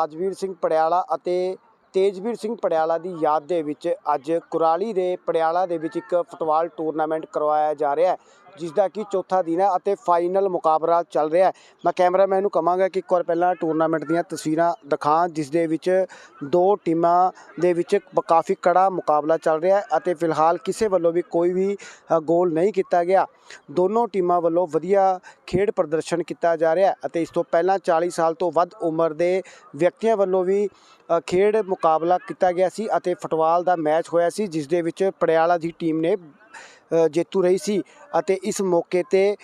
ਰਾਜਵੀਰ ਸਿੰਘ ਪੜਿਆਲਾ ਅਤੇ ਤੇਜਵੀਰ ਸਿੰਘ ਪੜਿਆਲਾ ਦੀ ਯਾਦ ਦੇ ਵਿੱਚ ਅੱਜ ਕੁਰਾਲੀ ਦੇ ਪੜਿਆਲਾ ਦੇ ਵਿੱਚ ਇੱਕ ਫੁੱਟਬਾਲ ਟੂਰਨਾਮੈਂਟ ਕਰਵਾਇਆ ਜਾ ਰਿਹਾ ਹੈ। ਜਿਸ ਦਾ ਕਿ ਚੌਥਾ ਦਿਨ ਹੈ ਅਤੇ ਫਾਈਨਲ ਮੁਕਾਬਲਾ ਚੱਲ ਰਿਹਾ ਹੈ। ਮੈਂ ਕੈਮਰਾਮੈਨ ਨੂੰ ਕਹਾਂਗਾ ਕਿ ਇੱਕ ਵਾਰ ਪਹਿਲਾਂ ਟੂਰਨਾਮੈਂਟ ਦੀਆਂ ਤਸਵੀਰਾਂ ਦਿਖਾਂ ਜਿਸ ਦੇ ਵਿੱਚ ਦੋ ਟੀਮਾਂ ਦੇ ਵਿੱਚ ਕਾਫੀ ਕੜਾ ਮੁਕਾਬਲਾ ਚੱਲ ਰਿਹਾ ਹੈ ਅਤੇ ਫਿਲਹਾਲ ਕਿਸੇ ਵੱਲੋਂ ਵੀ ਕੋਈ ਵੀ ਗੋਲ ਨਹੀਂ ਕੀਤਾ ਗਿਆ। ਦੋਨੋਂ ਟੀਮਾਂ ਵੱਲੋਂ ਵਧੀਆ ਖੇਡ ਪ੍ਰਦਰਸ਼ਨ ਕੀਤਾ ਜਾ ਰਿਹਾ ਹੈ ਅਤੇ ਇਸ ਤੋਂ ਪਹਿਲਾਂ 40 ਸਾਲ ਤੋਂ ਵੱਧ ਉਮਰ ਦੇ ਵਿਅਕਤੀਆਂ ਵੱਲੋਂ ਵੀ ਖੇਡ ਮੁਕਾਬਲਾ ਕੀਤਾ ਗਿਆ ਸੀ ਅਤੇ ਫੁੱਟਬਾਲ ਦਾ ਮੈਚ ਹੋਇਆ ਸੀ ਜਿਸ ਦੇ ਵਿੱਚ ਪੜਿਆਲਾ ਦੀ ਟੀਮ ਨੇ ਜੇਤੂ ਰਹੀ ਸੀ ਅਤੇ ਇਸ ਮੌਕੇ ਤੇ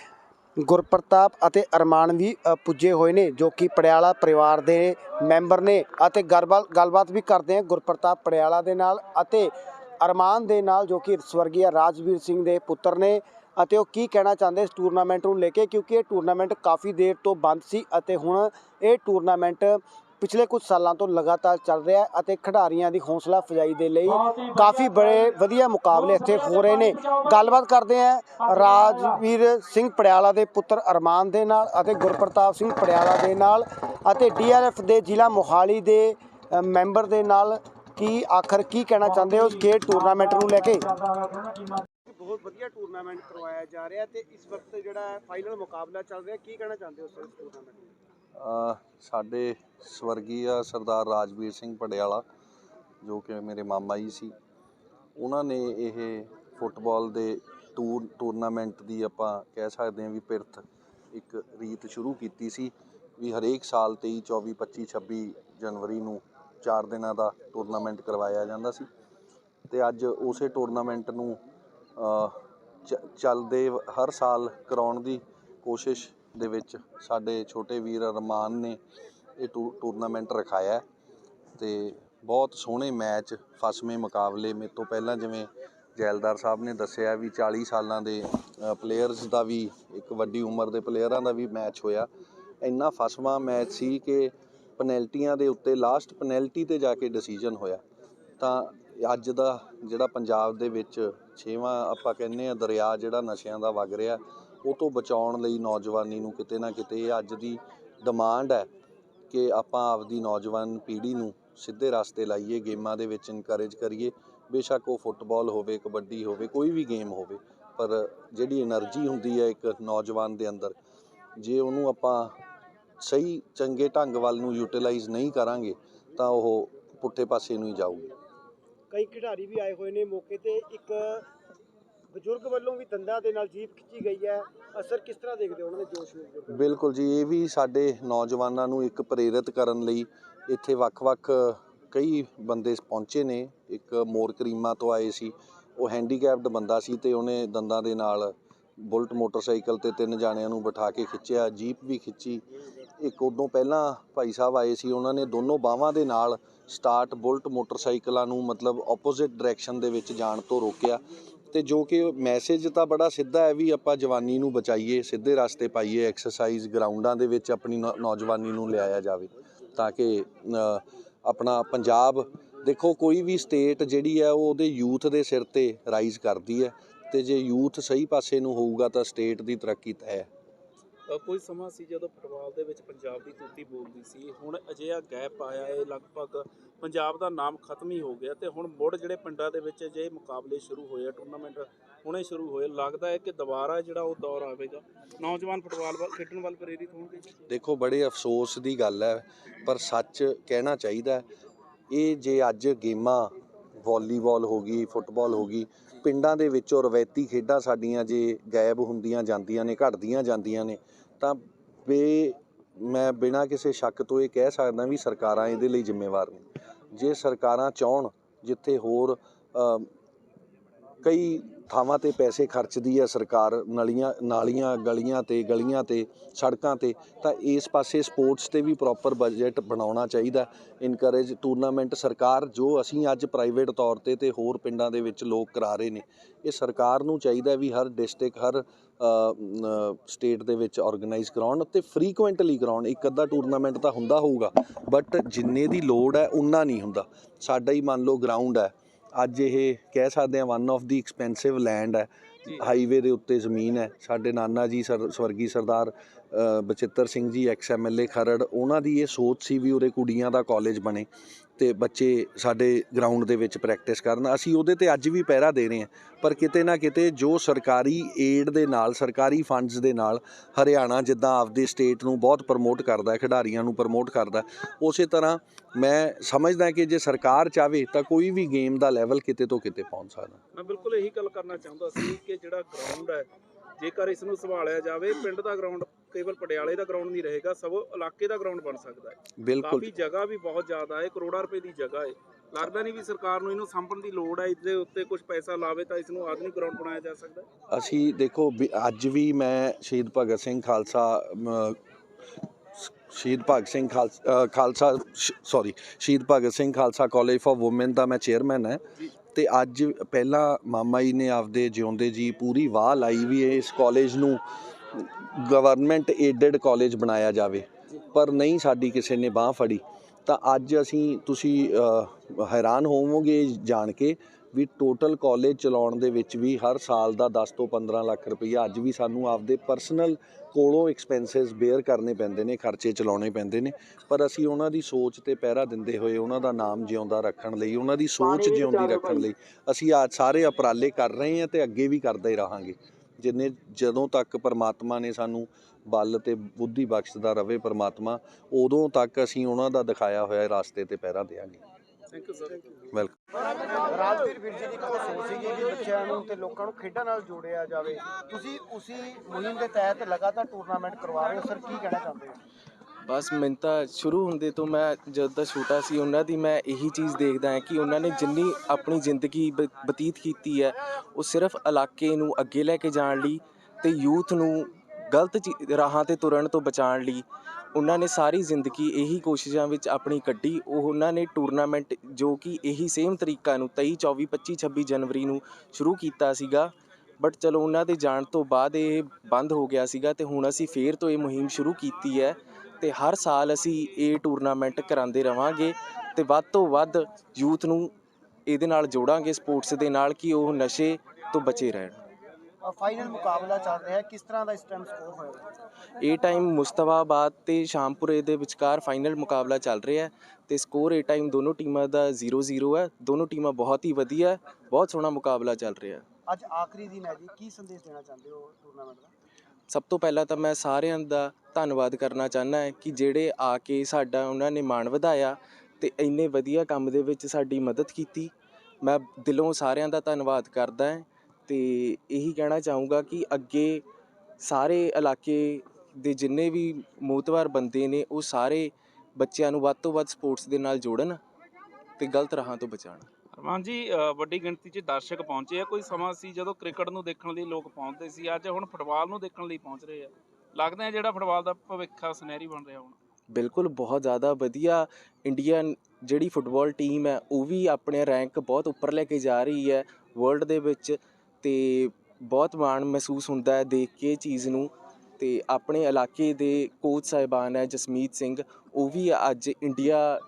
ਗੁਰਪ੍ਰਤਾਪ ਅਤੇ ਅਰਮਾਨ ਵੀ ਪੁੱਜੇ ਹੋਏ ਨੇ, ਜੋ ਕਿ ਪੜਿਆਲਾ ਪਰਿਵਾਰ ਦੇ ਮੈਂਬਰ ਨੇ ਅਤੇ ਗੱਲਬਾਤ ਗੱਲਬਾਤ ਵੀ ਕਰਦੇ ਹਾਂ ਗੁਰਪ੍ਰਤਾਪ ਪੜਿਆਲਾ ਦੇ ਨਾਲ ਅਤੇ ਅਰਮਾਨ ਦੇ ਨਾਲ, ਜੋ ਕਿ ਸਵਰਗੀਆ ਰਾਜਵੀਰ ਸਿੰਘ ਦੇ ਪੁੱਤਰ ਨੇ ਅਤੇ ਉਹ ਕੀ ਕਹਿਣਾ ਚਾਹੁੰਦੇ ਇਸ ਟੂਰਨਾਮੈਂਟ ਨੂੰ ਲੈ ਕੇ? ਕਿਉਂਕਿ ਇਹ ਟੂਰਨਾਮੈਂਟ ਕਾਫੀ ਦੇਰ ਤੋਂ ਬੰਦ ਸੀ ਅਤੇ ਹੁਣ ਇਹ ਟੂਰਨਾਮੈਂਟ ਪਿਛਲੇ ਕੁਝ ਸਾਲਾਂ ਤੋਂ ਲਗਾਤਾਰ ਚੱਲ ਰਿਹਾ ਹੈ ਅਤੇ ਖਿਡਾਰੀਆਂ ਦੀ ਹੌਸਲਾ ਅਫਜ਼ਾਈ ਦੇ ਲਈ ਕਾਫੀ ਬੜੇ ਵਧੀਆ ਮੁਕਾਬਲੇ ਇੱਥੇ ਹੋ ਰਹੇ ਨੇ। ਗੱਲਬਾਤ ਕਰਦੇ ਹਾਂ ਰਾਜਵੀਰ ਸਿੰਘ ਪੜਿਆਲਾ ਦੇ ਪੁੱਤਰ ਅਰਮਾਨ ਦੇ ਨਾਲ ਅਤੇ ਗੁਰਪ੍ਰਤਾਪ ਸਿੰਘ ਪੜਿਆਲਾ ਦੇ ਨਾਲ ਅਤੇ ਡੀਆਰਐਫ ਦੇ ਜ਼ਿਲ੍ਹਾ ਮੋਹਾਲੀ ਦੇ ਮੈਂਬਰ ਦੇ ਨਾਲ ਕੀ ਆਖਰ ਕੀ ਕਹਿਣਾ ਚਾਹੁੰਦੇ ਹੋ ਇਸ ਖੇਡ ਟੂਰਨਾਮੈਂਟ ਨੂੰ ਲੈ ਕੇ? ਬਹੁਤ ਵਧੀਆ ਟੂਰਨਾਮੈਂਟ ਕਰਵਾਇਆ ਜਾ ਰਿਹਾ ਤੇ ਇਸ ਵਕਤ ਜਿਹੜਾ ਫਾਈਨਲ ਮੁਕਾਬਲਾ ਚੱਲ ਰਿਹਾ ਕੀ ਕਹਿਣਾ ਚਾਹੁੰਦੇ ਹੋ ਸਰ ਇਸ ਟੂਰਨਾਮੈਂਟ ਸਾਡੇ ਸਵਰਗੀਆ ਸਰਦਾਰ ਰਾਜਵੀਰ ਸਿੰਘ ਪਟਿਆਲਾ, ਜੋ ਕਿ ਮੇਰੇ ਮਾਮਾ ਜੀ ਸੀ, ਉਹਨਾਂ ਨੇ ਇਹ ਫੁੱਟਬਾਲ ਦੇ ਟੂਰ, ਟੂਰਨਾਮੈਂਟ ਦੀ ਆਪਾਂ ਕਹਿ ਸਕਦੇ ਹਾਂ ਵੀ ਪਿਰਥ ਇੱਕ ਰੀਤ ਸ਼ੁਰੂ ਕੀਤੀ ਸੀ, ਵੀ ਹਰੇਕ ਸਾਲ 23 24 25 26 ਜਨਵਰੀ ਨੂੰ ਚਾਰ ਦਿਨਾਂ ਦਾ ਟੂਰਨਾਮੈਂਟ ਕਰਵਾਇਆ ਜਾਂਦਾ ਸੀ ਤੇ ਅੱਜ ਉਸੇ ਟੂਰਨਾਮੈਂਟ ਨੂੰ ਚੱਲਦੇ ਹਰ ਸਾਲ ਕਰਾਉਣ ਦੀ ਕੋਸ਼ਿਸ਼ ਦੇ ਵਿੱਚ ਸਾਡੇ ਛੋਟੇ ਵੀਰ ਅਰਮਾਨ ਨੇ ਇਹ ਟੂ- ਟੂਰਨਾਮੈਂਟ ਰਖਾਇਆ ਹੈ ਤੇ ਬਹੁਤ ਸੋਹਣੇ ਮੈਚ ਫਸਵੇਂ ਮੁਕਾਬਲੇ ਮੇਰੇ ਤੋਂ ਪਹਿਲਾਂ ਜਿਵੇਂ ਜੈਲਦਾਰ ਸਾਹਿਬ ਨੇ ਦੱਸਿਆ ਵੀ 40 ਸਾਲਾਂ ਦੇ ਪਲੇਅਰਸ ਦਾ ਵੀ ਇੱਕ ਵੱਡੀ ਉਮਰ ਦੇ ਪਲੇਅਰਾਂ ਦਾ ਵੀ ਮੈਚ ਹੋਇਆ। ਇੰਨਾ ਫਸਵਾਂ ਮੈਚ ਸੀ ਕਿ ਪੈਨਲਟੀਆਂ ਦੇ ਉੱਤੇ ਲਾਸਟ ਪੈਨਲਟੀ ਤੇ ਜਾ ਕੇ ਡਿਸੀਜਨ ਹੋਇਆ। ਤਾਂ ਅੱਜ ਦਾ ਜਿਹੜਾ ਪੰਜਾਬ ਦੇ ਵਿੱਚ ਛੇਵਾਂ ਆਪਾਂ ਕਹਿੰਦੇ ਆ ਦਰਿਆ ਜਿਹੜਾ ਨਸ਼ਿਆਂ ਦਾ ਵਗ ਰਿਹਾ ਉਹ ਤੋਂ ਬਚਾਉਣ ਲਈ ਨੌਜਵਾਨੀ ਨੂੰ ਕਿਤੇ ਨਾ ਕਿਤੇ ਇਹ ਅੱਜ ਦੀ ਡਿਮਾਂਡ ਹੈ ਕਿ ਆਪਾਂ ਆਪਦੀ ਨੌਜਵਾਨ ਪੀੜ੍ਹੀ ਨੂੰ ਸਿੱਧੇ ਰਸਤੇ ਲਾਈਏ, ਗੇਮਾਂ ਦੇ ਵਿੱਚ ਇਨਕਰੇਜ ਕਰੀਏ। ਬੇਸ਼ੱਕ ਉਹ ਫੁੱਟਬਾਲ ਹੋਵੇ, ਕਬੱਡੀ ਹੋਵੇ, ਕੋਈ ਵੀ ਗੇਮ ਹੋਵੇ, ਪਰ ਜਿਹੜੀ એનર્ਜੀ ਹੁੰਦੀ ਹੈ ਇੱਕ ਨੌਜਵਾਨ ਦੇ ਅੰਦਰ, ਜੇ ਉਹਨੂੰ ਆਪਾਂ ਸਹੀ, ਚੰਗੇ ਢੰਗ ਵੱਲ ਨੂੰ ਯੂਟਿਲਾਈਜ਼ ਨਹੀਂ ਕਰਾਂਗੇ, ਤਾਂ ਉਹ ਪੁੱਠੇ ਪਾਸੇ ਨੂੰ ਹੀ ਜਾਊਗੀ। ਕਈ ਖਿਡਾਰੀ ਵੀ ਆਏ ਹੋਏ ਨੇ ਮੌਕੇ ਤੇ, ਇੱਕ ਬਜ਼ੁਰਗ ਵੱਲੋਂ ਵੀ ਦੰਦਾਂ ਦੇ ਨਾਲ ਜੀਪ ਖਿੱਚੀ ਗਈ ਹੈ। ਅਸਰ ਕਿਸ ਤਰ੍ਹਾਂ ਦੇਖਦੇ ਹੋ ਉਹਨਾਂ ਦੇ ਜੋਸ਼ ਨੂੰ ਬਿਲਕੁਲ ਜੀ, ਇਹ ਵੀ ਸਾਡੇ ਨੌਜਵਾਨਾਂ ਨੂੰ ਇੱਕ ਪ੍ਰੇਰਿਤ ਕਰਨ ਲਈ ਇੱਥੇ ਵੱਖ-ਵੱਖ ਕਈ ਬੰਦੇ ਪਹੁੰਚੇ ਨੇ। ਇੱਕ ਮੋਰ ਕਰੀਮਾ ਤੋਂ ਆਏ ਸੀ। ਉਹ ਹੈਂਡੀਕੈਪਡ ਬੰਦਾ ਸੀ ਤੇ ਉਹਨੇ ਦੰਦਾਂ ਦੇ ਨਾਲ ਬੁਲਟ ਮੋਟਰਸਾਈਕਲ ਤੇ ਤਿੰਨ ਜਾਣਿਆਂ ਨੂੰ ਬਿਠਾ ਕੇ ਖਿੱਚਿਆ, ਜੀਪ ਵੀ ਖਿੱਚੀ। ਇੱਕ ਉਦੋਂ ਪਹਿਲਾਂ ਭਾਈ ਸਾਹਿਬ ਆਏ ਸੀ, ਉਹਨਾਂ ਨੇ ਦੋਨੋਂ ਬਾਹਾਂ ਦੇ ਨਾਲ ਸਟਾਰਟ ਬੁਲਟ ਮੋਟਰਸਾਈਕਲਾਂ ਨੂੰ ਮਤਲਬ ਆਪੋਜ਼ਿਟ ਡਾਇਰੈਕਸ਼ਨ ਦੇ ਵਿੱਚ ਜਾਣ ਤੋਂ ਰੋਕਿਆ। ਤੇ ਜੋ ਕਿ ਮੈਸੇਜ ਤਾਂ ਬੜਾ ਸਿੱਧਾ ਹੈ ਵੀ ਆਪਾਂ ਜਵਾਨੀ ਨੂੰ ਬਚਾਈਏ, ਸਿੱਧੇ ਰਸਤੇ ਪਾਈਏ ਐਕਸਰਸਾਈਜ਼ ਗਰਾਊਂਡਾਂ ਦੇ ਵਿੱਚ ਆਪਣੀ ਨੌ- ਨੌਜਵਾਨੀ ਨੂੰ ਲਿਆਇਆ ਜਾਵੇ ਤਾਂ ਕਿ ਆਪਣਾ ਪੰਜਾਬ ਦੇਖੋ ਕੋਈ ਵੀ ਸਟੇਟ ਜਿਹੜੀ ਹੈ ਉਹ ਉਹਦੇ ਯੂਥ ਦੇ ਸਿਰ ਤੇ ਰਾਈਜ਼ ਕਰਦੀ ਹੈ ਤੇ ਜੇ ਯੂਥ ਸਹੀ ਪਾਸੇ ਨੂੰ ਹੋਊਗਾ ਤਾਂ ਸਟੇਟ ਦੀ ਤਰੱਕੀ ਤੈਅ ਹੈ। ਕੋਈ ਸਮਾਂ ਸੀ ਜਦੋਂ ਫੁੱਟਬਾਲ ਦੇ ਵਿੱਚ ਪੰਜਾਬ ਦੀ ਤੂਤੀ ਬੋਲਦੀ ਸੀ? ਹੁਣ ਅਜਿਹਾ ਗੈਪ ਆਇਆ ਹੈ, ਲਗਭਗ ਪੰਜਾਬ ਦਾ ਨਾਮ ਖਤਮ ਹੀ ਹੋ ਗਿਆ ਤੇ ਹੁਣ ਮੁੜ ਜਿਹੜੇ ਪਿੰਡਾਂ ਦੇ ਵਿੱਚ ਅਜਿਹੇ ਮੁਕਾਬਲੇ ਸ਼ੁਰੂ ਹੋਏ ਆ, ਟੂਰਨਾਮੈਂਟ ਹੁਣੇ ਸ਼ੁਰੂ ਹੋਏ ਲੱਗਦਾ ਹੈ ਕਿ ਦੁਬਾਰਾ ਜਿਹੜਾ ਉਹ ਦੌਰ ਆਵੇਗਾ। ਨੌਜਵਾਨ ਫੁੱਟਬਾਲ ਵੱਲ, ਖੇਡਣ ਵੱਲ ਪ੍ਰੇਰਿਤ ਹੋਣਗੇ ਦੇਖੋ, ਬੜੇ ਅਫਸੋਸ ਦੀ ਗੱਲ ਹੈ, ਪਰ ਸੱਚ ਕਹਿਣਾ ਚਾਹੀਦਾ ਇਹ ਜੇ ਅੱਜ ਗੇਮਾਂ, ਵਾਲੀਬਾਲ ਹੋ ਗਈ, ਫੁੱਟਬਾਲ ਹੋ ਗਈ ਪਿੰਡਾਂ ਦੇ ਵਿੱਚੋਂ ਰਵਾਇਤੀ ਖੇਡਾਂ ਸਾਡੀਆਂ ਜੇ ਗਾਇਬ ਹੁੰਦੀਆਂ ਜਾਂਦੀਆਂ ਨੇ, ਘਟਦੀਆਂ ਜਾਂਦੀਆਂ ਨੇ, ਤਾਂ ਬੇ, ਮੈਂ ਬਿਨਾਂ ਕਿਸੇ ਸ਼ੱਕ ਤੋਂ ਇਹ ਕਹਿ ਸਕਦਾ ਵੀ ਸਰਕਾਰਾਂ ਇਹਦੇ ਲਈ ਜ਼ਿੰਮੇਵਾਰ ਨੇ। ਜੇ ਸਰਕਾਰਾਂ ਚਾਹਣ ਜਿੱਥੇ ਹੋਰ ਕਈ ਥਾਵਾਂ ਤੇ ਪੈਸੇ ਖਰਚਦੀ ਹੈ ਸਰਕਾਰ, ਨਲੀਆਂ, ਨਾਲੀਆਂ, ਗਲੀਆਂ ਤੇ ਗਲੀਆਂ ਤੇ, ਸੜਕਾਂ ਤੇ, ਤਾਂ ਇਸ ਪਾਸੇ ਸਪੋਰਟਸ ਤੇ ਵੀ ਪ੍ਰੋਪਰ ਬਜਟ ਬਣਾਉਣਾ ਚਾਹੀਦਾ। ਇਨਕਰੇਜ ਟੂਰਨਾਮੈਂਟ ਸਰਕਾਰ, ਜੋ ਅਸੀਂ ਅੱਜ ਪ੍ਰਾਈਵੇਟ ਤੌਰ ਤੇ ਤੇ ਹੋਰ ਪਿੰਡਾਂ ਦੇ ਵਿੱਚ ਲੋਕ ਕਰਾ ਰਹੇ ਨੇ, ਇਹ ਸਰਕਾਰ ਨੂੰ ਚਾਹੀਦਾ ਵੀ ਹਰ ਡਿਸਟ੍ਰਿਕਟ ਹਰ ਸਟੇਟ ਦੇ ਵਿੱਚ ਆਰਗੇਨਾਈਜ਼ ਕਰਾਉਣ ਤੇ ਫ੍ਰੀਕੁਐਂਟਲੀ ਕਰਾਉਣ। ਇੱਕ ਅੱਧਾ ਟੂਰਨਾਮੈਂਟ ਤਾਂ ਹੁੰਦਾ ਹੋਊਗਾ ਬਟ ਜਿੰਨੇ ਦੀ ਲੋੜ ਹੈ ਉਨਾ ਨਹੀਂ ਹੁੰਦਾ। ਸਾਡਾ ਹੀ ਮੰਨ ਲਓ ਗਰਾਊਂਡ ਹੈ ਅੱਜ ਇਹ ਕਹਿ ਸਕਦੇ ਹਾਂ one of the expensive land ਹੈ। ਹਾਈਵੇ ਦੇ ਉੱਤੇ ਜ਼ਮੀਨ ਹੈ। ਸਾਡੇ ਨਾਨਾ ਜੀ ਸਰ ਸਵਰਗੀ ਸਰਦਾਰ ਬਚਿੱਤਰ ਸਿੰਘ ਜੀ ਐਕਸ ਐਮਐਲਏ ਖਰੜ ਉਹਨਾਂ ਦੀ ਇਹ ਸੋਚ ਸੀ ਵੀ ਉਰੇ ਕੁੜੀਆਂ ਦਾ ਕਾਲਜ ਬਣੇ ਤੇ ਬੱਚੇ ਸਾਡੇ ਗਰਾਊਂਡ ਦੇ ਵਿੱਚ ਪ੍ਰੈਕਟਿਸ ਕਰਨ। ਅਸੀਂ ਉਹਦੇ ਤੇ ਅੱਜ ਵੀ ਪਹਿਰਾ ਦੇ ਰਹੇ ਹਾਂ। ਪਰ ਕਿਤੇ ਨਾ ਕਿਤੇ ਜੋ ਸਰਕਾਰੀ ਏਡ ਦੇ ਨਾਲ ਸਰਕਾਰੀ ਫੰਡਸ ਦੇ ਨਾਲ ਹਰਿਆਣਾ ਜਿੱਦਾਂ ਆਪਦੀ ਸਟੇਟ ਨੂੰ ਬਹੁਤ ਪ੍ਰਮੋਟ ਕਰਦਾ ਹੈ ਖਿਡਾਰੀਆਂ ਨੂੰ ਪ੍ਰਮੋਟ ਕਰਦਾ ਉਸੇ ਤਰ੍ਹਾਂ ਮੈਂ ਸਮਝਦਾ ਕਿ ਜੇ ਸਰਕਾਰ ਚਾਵੇ ਤਾਂ ਕੋਈ ਵੀ ਗੇਮ ਦਾ ਲੈਵਲ ਕਿਤੇ ਤੋਂ ਕਿਤੇ ਪਹੁੰਚ ਸਕਦਾ। ਮੈਂ ਬਿਲਕੁਲ ਇਹੀ ਗੱਲ ਕਰਨਾ ਚਾਹੁੰਦਾ ਸੀ ਕਿ ਜਿਹੜਾ ਗਰਾਊਂਡ ਹੈ ਜੇਕਰ ਇਸ ਨੂੰ ਸੰਭਾਲਿਆ ਜਾਵੇ ਪਿੰਡ ਦਾ ਗਰਾਊਂਡ ਕੇਵਲ ਪਟਿਆਲੇ ਦਾ ਗਰਾਊਂਡ ਨਹੀਂ ਰਹੇਗਾ ਸਗੋਂ ਇਲਾਕੇ ਦਾ ਗਰਾਊਂਡ ਬਣ ਸਕਦਾ ਹੈ। ਬਿਲਕੁਲ। ਕਾਫੀ ਜਗ੍ਹਾ ਵੀ ਬਹੁਤ ਜ਼ਿਆਦਾ ਹੈ ਕਰੋੜਾਂ ਰੁਪਏ ਦੀ ਜਗ੍ਹਾ ਹੈ। ਲੱਗਦਾ ਨਹੀਂ ਵੀ ਸਰਕਾਰ ਨੂੰ ਇਹਨੂੰ ਸਾਂਭਣ ਦੀ ਲੋੜ ਹੈ ਇਸ ਦੇ ਉੱਤੇ ਕੁਝ ਪੈਸਾ ਲਾਵੇ ਤਾਂ ਇਸ ਨੂੰ ਆਧੁਨਿਕ ਗਰਾਊਂਡ ਬਣਾਇਆ ਜਾ ਸਕਦਾ ਹੈ। ਅਸੀਂ ਦੇਖੋ ਅੱਜ ਵੀ ਮੈਂ ਸ਼ਹੀਦ ਭਗਤ ਸਿੰਘ ਖਾਲਸਾ ਸ਼ਹੀਦ ਭਗਤ Singh Khalsa sorry Shaheed Bhagat Singh Khalsa college for women ਦਾ ਮੈਂ ਚੇਅਰਮੈਨ ਹੈ। ਤੇ ਅੱਜ ਪਹਿਲਾਂ ਮਾਮਾ ਜੀ ਨੇ ਆਪਦੇ ਜਿਉਂਦੇ ਜੀ ਪੂਰੀ ਵਾਹ ਲਾਈ ਵੀ ਇਸ ਕਾਲਜ ਨੂੰ ਗਵਰਨਮੈਂਟ ਏਡਡ ਕਾਲਜ ਬਣਾਇਆ ਜਾਵੇ। ਪਰ ਨਹੀਂ ਸਾਡੀ ਕਿਸੇ ਨੇ ਬਾਹ ਫੜੀ। ਤਾਂ ਅੱਜ ਅਸੀਂ ਤੁਸੀਂ ਹੈਰਾਨ ਹੋਵੋਗੇ ਜਾਣ ਕੇ ਵੀ ਟੋਟਲ ਕਾਲਜ ਚਲਾਉਣ ਦੇ ਵਿੱਚ ਵੀ ਹਰ ਸਾਲ ਦਾ 10 ਤੋਂ 15 ਲੱਖ ਰੁਪਈਆ ਅੱਜ ਵੀ ਸਾਨੂੰ ਆਪਦੇ ਪਰਸਨਲ ਕੋਲੋਂ ਐਕਸਪੈਂਸਸ ਬੇਅਰ ਕਰਨੇ ਪੈਂਦੇ ਨੇ ਖਰਚੇ ਚਲਾਉਣੇ ਪੈਂਦੇ ਨੇ। ਪਰ ਅਸੀਂ ਉਹਨਾਂ ਦੀ ਸੋਚ ਤੇ ਪਹਿਰਾ ਦਿੰਦੇ ਹੋਏ ਉਹਨਾਂ ਦਾ ਨਾਮ ਜਿਉਂਦਾ ਰੱਖਣ ਲਈ ਉਹਨਾਂ ਦੀ ਸੋਚ ਜਿਉਂਦੀ ਰੱਖਣ ਲਈ ਅਸੀਂ ਅੱਜ ਸਾਰੇ ਉਪਰਾਲੇ ਕਰ ਰਹੇ ਹਾਂ ਤੇ ਅੱਗੇ ਵੀ ਕਰਦੇ ਰਹਾਂਗੇ। ਜਿੰਨੇ ਜਦੋਂ ਤੱਕ ਪਰਮਾਤਮਾ ਨੇ ਸਾਨੂੰ ਬਲ ਤੇ ਬੁੱਧੀ ਬਖਸ਼ਦਾ ਰਵੇ ਪਰਮਾਤਮਾ ਉਦੋਂ ਤੱਕ ਅਸੀਂ ਉਹਨਾਂ ਦਾ ਦਿਖਾਇਆ ਹੋਇਆ ਰਾਸਤੇ ਤੇ ਪਹਿਰਾ ਦੇਵਾਂਗੇ thank you sir welcome Rajveer ਵੀਰ ਜੀ ਦੀ ਕਦੇ ਸੋਚ ਸੀਗੀ ਕਿ ਬੱਚਿਆਂ ਨੂੰ ਤੇ ਲੋਕਾਂ ਨੂੰ ਖੇਡਾਂ ਨਾਲ ਜੋੜਿਆ ਜਾਵੇ। ਤੁਸੀਂ ਉਸੇ ਮੁਹਿੰਮ ਦੇ ਤਹਿਤ ਲਗਾਤਾਰ ਟੂਰਨਾਮੈਂਟ ਕਰਵਾ ਰਹੇ ਹੋ ਸਰ ਕੀ ਕਹਿਣਾ ਚਾਹੁੰਦੇ ਹੋ? ਬਸ ਮੈਨੂੰ ਤਾਂ ਸ਼ੁਰੂ ਹੁੰਦੇ ਤੋਂ ਮੈਂ ਜਦ ਦਾ ਛੋਟਾ ਸੀ ਉਹਨਾਂ ਦੀ ਮੈਂ ਇਹੀ ਚੀਜ਼ ਦੇਖਦਾ ਹਾਂ ਕਿ ਉਹਨਾਂ ਨੇ ਜਿੰਨੀ ਆਪਣੀ ਜ਼ਿੰਦਗੀ ਬ- ਬਤੀਤ ਕੀਤੀ ਹੈ ਉਹ ਸਿਰਫ ਇਲਾਕੇ ਨੂੰ ਅੱਗੇ ਲੈ ਕੇ ਜਾਣ ਲਈ ਤੇ ਯੂਥ ਨੂੰ ਗਲਤ ਚੀ- ਰਾਹਾਂ ਤੇ ਤੁਰਨ ਤੋਂ ਬਚਾਉਣ ਲਈ ਉਹਨਾਂ ਨੇ ਸਾਰੀ ਜ਼ਿੰਦਗੀ ਇਹੀ ਕੋਸ਼ਿਸ਼ਾਂ ਵਿੱਚ ਆਪਣੀ ਕੱਢੀ। ਉਹ ਉਹਨਾਂ ਨੇ ਟੂਰਨਾਮੈਂਟ ਜੋ ਕਿ ਇਹੀ ਸੇਮ ਤਰੀਕਾ ਨੂੰ 23 24 25 26 ਜਨਵਰੀ ਨੂੰ ਸ਼ੁਰੂ ਕੀਤਾ ਸੀਗਾ। ਬਟ ਚਲੋ ਉਹਨਾਂ ਦੇ ਜਾਣ ਤੋਂ ਬਾਅਦ ਇਹ ਬੰਦ ਹੋ ਗਿਆ ਸੀਗਾ ਤੇ ਹੁਣ ਅਸੀਂ ਫੇਰ ਤੋਂ ਇਹ ਮੁਹਿੰਮ ਸ਼ੁਰੂ ਕੀਤੀ ਹੈ ਤੇ ਹਰ ਸਾਲ ਅਸੀਂ ਇਹ ਟੂਰਨਾਮੈਂਟ ਕਰਾਉਂਦੇ ਰਵਾਂਗੇ ਤੇ ਵੱਧ ਤੋਂ ਵੱਧ ਯੂਥ ਨੂੰ ਇਹਦੇ ਨਾਲ ਜੋੜਾਂਗੇ, ਸਪੋਰਟਸ ਦੇ ਨਾਲ ਕਿ ਉਹ ਨਸ਼ੇ ਤੋਂ ਬਚੇ ਰਹਿਣ। ਫਾਈਨਲ ਮੁਕਾਬਲਾ ਚੱਲ ਰਿਹਾ ਹੈ। ਕਿਸ ਤਰ੍ਹਾਂ ਦਾ ਇਸ ਟਾਈਮ ਸਕੋਰ ਹੋਏਗਾ ਇਹ ਟਾਈਮ ਮੁਸਤਫਾਬਾਦ ਤੇ ਸ਼ਾਮਪੁਰੇ ਦੇ ਵਿਚਕਾਰ ਫਾਈਨਲ ਮੁਕਾਬਲਾ ਚੱਲ ਰਿਹਾ ਹੈ ਤੇ ਸਕੋਰ ਇਹ ਟਾਈਮ ਦੋਨੋਂ ਟੀਮਾਂ ਦਾ 0-0 ਹੈ। ਦੋਨੋਂ ਟੀਮਾਂ ਬਹੁਤ ਹੀ ਵਧੀਆ ਹੈ ਬਹੁਤ ਸੋਹਣਾ ਮੁਕਾਬਲਾ ਚੱਲ ਰਿਹਾ ਹੈ। ਅੱਜ ਆਖਰੀ ਦਿਨ ਹੈ ਜੀ। ਕੀ ਸੰਦੇਸ਼ ਦੇਣਾ ਚਾਹੁੰਦੇ ਹੋ ਟੂਰਨਾਮੈਂਟ ਦਾ? ਸਭ ਤੋਂ ਪਹਿਲਾਂ ਤਾਂ ਮੈਂ ਸਾਰਿਆਂ ਦਾ ਧੰਨਵਾਦ ਕਰਨਾ ਚਾਹੁੰਦਾ ਹਾਂ ਕਿ ਜਿਹੜੇ ਆ ਕੇ ਸਾਡਾ ਉਹਨਾਂ ਨੇ ਮਾਣ ਵਧਾਇਆ ਤੇ ਇੰਨੇ ਵਧੀਆ ਕੰਮ ਦੇ ਵਿੱਚ ਸਾਡੀ ਮਦਦ ਕੀਤੀ। ਮੈਂ ਦਿਲੋਂ ਸਾਰਿਆਂ ਦਾ ਧੰਨਵਾਦ ਕਰਦਾ ਹਾਂ ਤੇ ਇਹੀ ਕਹਿਣਾ ਚਾਹੂੰਗਾ ਕਿ ਅੱਗੇ ਸਾਰੇ ਇਲਾਕੇ ਦੇ ਜਿੰਨੇ ਵੀ ਮੋਤਵਾਰ ਬੰਦੇ ਨੇ ਉਹ ਸਾਰੇ ਬੱਚਿਆਂ ਨੂੰ ਵੱਧ ਤੋਂ ਵੱਧ ਸਪੋਰਟਸ ਦੇ ਨਾਲ ਜੋੜਨ ਤੇ ਗਲਤ ਰਾਹਾਂ ਤੋਂ ਬਚਾਉਣ। ਅਰਮਾਨ ਜੀ ਵੱਡੀ ਗਿਣਤੀ 'ਚ ਦਰਸ਼ਕ ਪਹੁੰਚੇ ਆ। ਕੋਈ ਸਮਾਂ ਸੀ ਜਦੋਂ ਕ੍ਰਿਕਟ ਨੂੰ ਦੇਖਣ ਲਈ ਲੋਕ ਪਹੁੰਚਦੇ ਸੀ? ਅੱਜ ਹੁਣ ਫੁੱਟਬਾਲ ਨੂੰ ਦੇਖਣ ਲਈ ਪਹੁੰਚ ਰਹੇ ਆ। ਲੱਗਦਾ ਹੈ ਜਿਹੜਾ ਫੁੱਟਬਾਲ ਦਾ ਭਵਿੱਖ ਸੁਨਹਿਰੀ ਬਣ ਰਿਹਾ ਹੁਣ। ਬਿਲਕੁਲ ਬਹੁਤ ਜ਼ਿਆਦਾ ਵਧੀਆ ਇੰਡੀਅਨ ਜਿਹੜੀ ਫੁੱਟਬਾਲ ਟੀਮ ਹੈ ਉਹ ਵੀ ਆਪਣੇ ਰੈਂਕ ਬਹੁਤ ਉੱਪਰ ਲੈ ਕੇ ਜਾ ਰਹੀ ਹੈ। ਵਰਲਡ ਦੇ ਵਿੱਚ ਤੇ ਬਹੁਤ ਮਾਣ ਮਹਿਸੂਸ ਹੁੰਦਾ ਹੈ ਦੇਖ ਕੇ ਚੀਜ਼ ਨੂੰ ਤੇ ਆਪਣੇ ਇਲਾਕੇ ਦੇ ਕੋਚ ਸਾਹਿਬਾਨ ਹੈ ਜਸਮੀਤ ਸਿੰਘ ਉਹ ਵੀ ਅੱਜ ਇੰਡੀਆ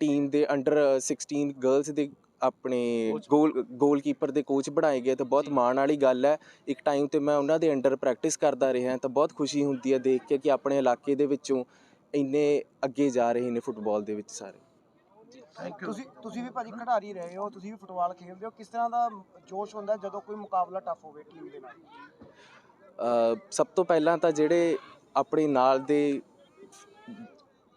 ਟੀਮ ਦੇ ਅੰਡਰ 16 ਗਰਲਸ ਦੇ ਆਪਣੇ। ਗੋਲ ਗੋਲਕੀਪਰ ਦੇ ਕੋਚ ਬਣਾਏ ਗਏ ਤਾਂ ਬਹੁਤ। ਮਾਣ ਵਾਲੀ ਗੱਲ ਹੈ ਇੱਕ ਟਾਈਮ ਤੇ ਮੈਂ ਉਹਨਾਂ ਦੇ ਅੰਡਰ ਪ੍ਰੈਕਟਿਸ ਕਰਦਾ ਰਿਹਾ ਤਾਂ ਬਹੁਤ ਖੁਸ਼ੀ ਹੁੰਦੀ ਹੈ ਦੇਖ ਕੇ ਕਿ ਆਪਣੇ ਇਲਾਕੇ ਦੇ ਵਿੱਚੋਂ ਇੰਨੇ ਅੱਗੇ ਜਾ ਰਹੇ ਨੇ ਫੁੱਟਬਾਲ ਦੇ ਵਿੱਚ ਸਾਰੇ ਤੁਸੀਂ ਤੁਸੀਂ ਵੀ ਭਾਜੀ ਖਿਡਾਰੀ ਰਹੇ ਹੋ ਤੁਸੀਂ ਵੀ ਫੁੱਟਬਾਲ ਖੇਡਦੇ ਹੋ ਕਿਸ ਤਰ੍ਹਾਂ ਦਾ ਜੋਸ਼ ਹੁੰਦਾ ਜਦੋਂ ਕੋਈ ਮੁਕਾਬਲਾ ਟਫ ਹੋਵੇ ਟੀਮ ਦੇ ਨਾਲ? ਅ, ਸਭ ਤੋਂ ਪਹਿਲਾਂ ਤਾਂ ਜਿਹੜੇ ਆਪਣੇ ਨਾਲ ਦੇ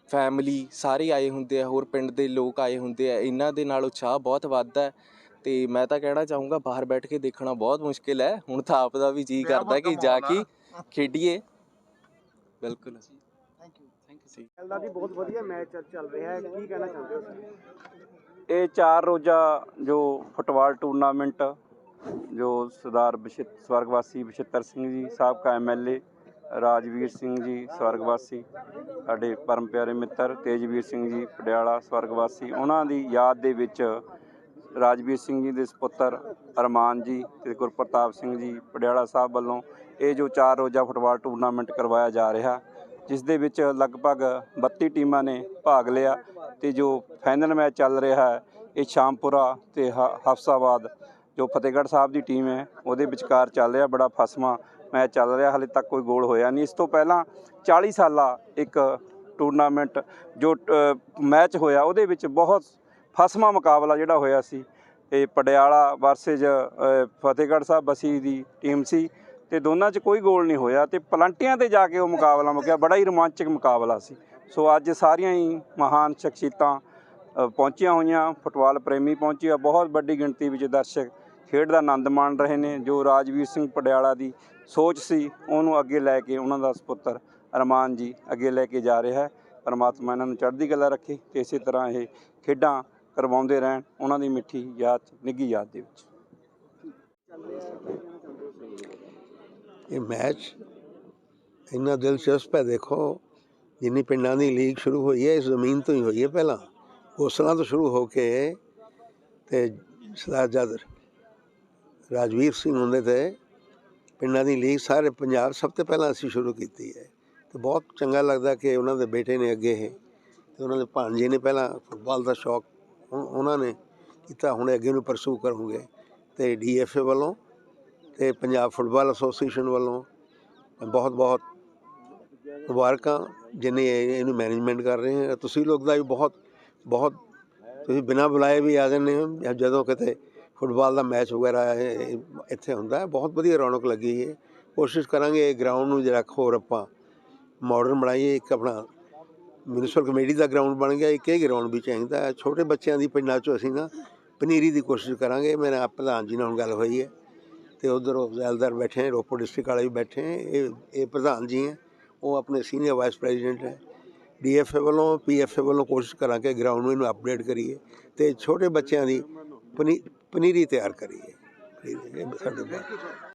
ਫੈਮਿਲੀ ਸਾਰੇ ਆਏ ਹੁੰਦੇ ਆ ਹੋਰ ਪਿੰਡ ਦੇ ਲੋਕ ਆਏ ਹੁੰਦੇ ਆ ਇਹਨਾਂ ਦੇ ਨਾਲ ਉਤਸ਼ਾਹ ਬਹੁਤ ਵੱਧਦਾ ਹੈ ਤੇ ਮੈਂ ਤਾਂ ਕਹਿਣਾ ਚਾਹੂੰਗਾ ਬਾਹਰ ਬੈਠ ਕੇ ਦੇਖਣਾ ਬਹੁਤ ਮੁਸ਼ਕਿਲ ਹੈ ਹੁਣ ਤਾਂ ਆਪ ਦਾ ਵੀ ਜੀ ਕਰਦਾ ਕਿ ਜਾ ਕੇ ਖੇਡੀਏ। ਬਿਲਕੁਲ। ਥੈਂਕ ਯੂ ਥੈਂਕ ਯੂ ਠੀਕ ਕੱਲ ਦਾ ਵੀ ਬਹੁਤ ਵਧੀਆ ਮੈਚ ਚੱਲ ਰਿਹਾ ਹੈ। ਕੀ ਕਹਿਣਾ ਚਾਹੁੰਦੇ ਹੋ ਸਰ? ਇਹ ਚਾਰ ਰੋਜ਼ਾ ਜੋ ਫੁੱਟਬਾਲ ਟੂਰਨਾਮੈਂਟ ਜੋ ਸਰਦਾਰ ਬਸ਼ਿਤ ਸਵਰਗਵਾਸੀ ਬਸ਼ਿੱਤਰ ਸਿੰਘ ਜੀ ਸਾਬਕਾ ਐਮਐਲਏ ਰਾਜਵੀਰ ਸਿੰਘ ਜੀ ਸਵਰਗਵਾਸੀ ਸਾਡੇ ਪਰਮ ਪਿਆਰੇ ਮਿੱਤਰ ਤੇਜਵੀਰ ਸਿੰਘ ਜੀ ਪਡਿਆਲਾ ਸਵਰਗਵਾਸੀ ਉਹਨਾਂ ਦੀ ਯਾਦ ਦੇ ਵਿੱਚ ਰਾਜਵੀਰ ਸਿੰਘ ਜੀ ਦੇ ਸੁਪੁੱਤਰ ਅਰਮਾਨ ਜੀ ਤੇ ਗੁਰਪ੍ਰਤਾਪ ਸਿੰਘ ਜੀ ਪਡਿਆਲਾ ਸਾਹਿਬ ਵੱਲੋਂ ਇਹ ਜੋ ਚਾਰ ਰੋਜ਼ਾ ਫੁੱਟਬਾਲ ਟੂਰਨਾਮੈਂਟ ਕਰਵਾਇਆ ਜਾ ਰਿਹਾ ਜਿਸ ਦੇ ਵਿੱਚ ਲਗਭਗ 32 ਟੀਮਾਂ ਨੇ ਭਾਗ ਲਿਆ ਤੇ ਜੋ ਫਾਈਨਲ ਮੈਚ ਚੱਲ ਰਿਹਾ ਹੈ, ਇਹ ਸ਼ਾਮਪੁਰਾ ਤੇ ਹ- ਹਫਸਾਬਾਦ, ਜੋ ਫਤਿਹਗੜ੍ਹ ਸਾਹਿਬ ਦੀ ਟੀਮ ਹੈ, ਉਹਦੇ ਵਿਚਕਾਰ ਚੱਲ ਰਿਹਾ ਬੜਾ ਫਸਵਾਂ ਮੈਚ ਚੱਲ ਰਿਹਾ, ਹਾਲੇ ਤੱਕ ਕੋਈ ਗੋਲ ਹੋਇਆ ਨਹੀਂ। ਇਸ ਤੋਂ ਪਹਿਲਾਂ 40 ਸਾਲਾ ਇੱਕ ਟੂਰਨਾਮੈਂਟ ਜੋ ਮੈਚ ਹੋਇਆ, ਉਹਦੇ ਵਿੱਚ ਬਹੁਤ ਫਸਮਾ ਮੁਕਾਬਲਾ ਜਿਹੜਾ ਹੋਇਆ ਸੀ। ਇਹ ਪਟਿਆਲਾ ਵਰਸੇਜ ਫਤਿਹਗੜ੍ਹ ਸਾਹਿਬ ਬਸੀ ਦੀ ਟੀਮ ਸੀ। ਤੇ ਦੋਨਾਂ 'ਚ ਕੋਈ ਗੋਲ ਨਹੀਂ ਹੋਇਆ ਤੇ ਪਲੰਟੀਆਂ ਤੇ ਜਾ ਕੇ ਉਹ ਮੁਕਾਬਲਾ ਮੁੱਕਿਆ ਬੜਾ ਹੀ ਰੋਮਾਂਚਕ ਮੁਕਾਬਲਾ ਸੀ। ਸੋ ਅੱਜ ਸਾਰੀਆਂ ਹੀ ਮਹਾਨ ਸ਼ਖਸੀਅਤਾਂ ਪਹੁੰਚੀਆਂ ਹੋਈਆਂ ਫੁੱਟਬਾਲ ਪ੍ਰੇਮੀ ਪਹੁੰਚੇ ਬਹੁਤ ਵੱਡੀ ਗਿਣਤੀ ਵਿੱਚ ਦਰਸ਼ਕ ਖੇਡ ਦਾ ਆਨੰਦ ਮਾਣ ਰਹੇ ਨੇ ਜੋ ਰਾਜਵੀਰ ਸਿੰਘ ਪਟਿਆਲਾ ਦੀ ਸੋਚ ਸੀ ਉਹਨੂੰ ਅੱਗੇ ਲੈ ਕੇ ਉਹਨਾਂ ਦਾ ਸੁਪੁੱਤਰ ਅਰਮਾਨ ਜੀ ਅੱਗੇ ਲੈ ਕੇ ਜਾ ਰਿਹਾ ਹੈ। ਪਰਮਾਤਮਾ ਇਹਨਾਂ ਨੂੰ ਚੜ੍ਹਦੀ ਕਲਾ ਰੱਖੇ ਤੇ ਇਸੇ ਤਰ੍ਹਾਂ ਇਹ ਖੇਡਾਂ ਕਰਵਾਉਂਦੇ ਰਹਿਣ ਉਹਨਾਂ ਦੀ ਮਿੱਠੀ ਯਾਦ 'ਚ, ਨਿੱਘੀ ਯਾਦ ਦੇ ਵਿੱਚ। ਇਹ ਮੈਚ ਇੰਨਾ ਦਿਲਚਸਪ ਹੈ, ਦੇਖੋ, ਜਿੰਨੀ ਪਿੰਡਾਂ ਦੀ ਲੀਗ ਸ਼ੁਰੂ ਹੋਈ ਹੈ, ਇਸ ਜ਼ਮੀਨ ਤੋਂ ਹੀ ਹੋਈ ਹੈ ਪਹਿਲਾਂ। ਕੋਸਲਾਂ ਤੋਂ ਸ਼ੁਰੂ ਹੋ ਕੇ ਤੇ ਸਰਦਾਰ ਜਦ ਰਾਜਵੀਰ ਸਿੰਘ ਹੁੰਦੇ ਤੇ ਪਿੰਡਾਂ ਦੀ ਲੀਗ ਸਾਰੇ ਪੰਜਾਬ ਸਭ ਤੋਂ ਪਹਿਲਾਂ ਅਸੀਂ ਸ਼ੁਰੂ ਕੀਤੀ ਹੈ। ਤੇ ਬਹੁਤ ਚੰਗਾ ਲੱਗਦਾ ਕਿ ਉਹਨਾਂ ਦੇ ਬੇਟੇ ਨੇ ਅੱਗੇ ਇਹ, ਤੇ ਉਹਨਾਂ ਦੇ ਭਾਣਜੇ ਨੇ ਪਹਿਲਾਂ ਫੁੱਟਬਾਲ ਦਾ ਸ਼ੌਕ ਉਹਨਾਂ ਨੇ ਕੀਤਾ, ਹੁਣ ਅੱਗੇ ਨੂੰ ਪਰਸੂ ਕਰੂਗੇ ਤੇ ਡੀਐਫਏ ਵੱਲੋਂ ਤੇ ਪੰਜਾਬ ਫੁੱਟਬਾਲ ਐਸੋਸੀਏਸ਼ਨ ਵੱਲੋਂ ਬਹੁਤ ਬਹੁਤ ਮੁਬਾਰਕਾਂ, ਜਿਨੇ ਇਹਨੂੰ ਮੈਨੇਜਮੈਂਟ ਕਰ ਰਹੇ ਹੈ। ਤੁਸੀਂ ਲੋਕ ਦਾ ਵੀ ਬਹੁਤ ਬਹੁਤ, ਤੁਸੀਂ ਬਿਨਾਂ ਬੁਲਾਏ ਵੀ ਆ ਜਾਂਦੇ ਹੋ। ਜਾਂ ਜਦੋਂ ਕਿਤੇ ਫੁੱਟਬਾਲ ਦਾ ਮੈਚ ਵਗੈਰਾ ਇੱਥੇ ਹੁੰਦਾ ਹੈ, ਬਹੁਤ ਵਧੀਆ ਰੌਣਕ ਲੱਗੀ ਹੈ। ਕੋਸ਼ਿਸ਼ ਕਰਾਂਗੇ ਇਹ ਗਰਾਊਂਡ ਨੂੰ ਜਿਹੜਾ ਹੋਰ ਆਪਾਂ ਮਾਡਰਨ ਬਣਾਈਏ। ਇੱਕ ਆਪਣਾ ਮਿਊਨਿਸਪਲ ਕਮੇਟੀ ਦਾ ਗਰਾਊਂਡ ਬਣ ਗਿਆ, ਇੱਕ ਇਹ ਗਰਾਊਂਡ ਵੀ ਚਾਹੀਦਾ ਛੋਟੇ ਬੱਚਿਆਂ ਦੀ ਪਿੰਡਾਂ 'ਚੋਂ ਅਸੀਂ ਨਾ ਪਨੀਰੀ ਦੀ ਕੋਸ਼ਿਸ਼ ਕਰਾਂਗੇ। ਮੇਰੇ ਆਪ ਪ੍ਰਧਾਨ ਜੀ ਨਾਲ ਗੱਲ ਹੋਈ ਹੈ। ਤੇ ਉਧਰ ਜ਼ੈਲਦਾਰ ਬੈਠੇ ਹੈ, ਰੋਪੜ ਡਿਸਟ੍ਰਿਕਟ ਵਾਲੇ ਵੀ ਬੈਠੇ ਹੈ। ਇਹ ਇਹ ਪ੍ਰਧਾਨ ਜੀ ਹੈ। ਉਹ ਆਪਣੇ ਸੀਨੀਅਰ ਵਾਈਸ ਪ੍ਰੈਜ਼ੀਡੈਂਟ ਹੈ। ਡੀਐਫਏ ਵੱਲੋਂ, ਪੀਐਫਏ ਵੱਲੋਂ ਕੋਸ਼ਿਸ਼ ਕਰਾਂਗੇ ਗਰਾਊਂਡ ਨੂੰ ਇਹਨੂੰ ਅਪਡੇਟ ਕਰੀਏ ਤੇ ਛੋਟੇ ਬੱਚਿਆਂ ਦੀ ਪਨੀ, ਪਨੀਰੀ ਤਿਆਰ ਕਰੀਏ। ਸਾਡੇ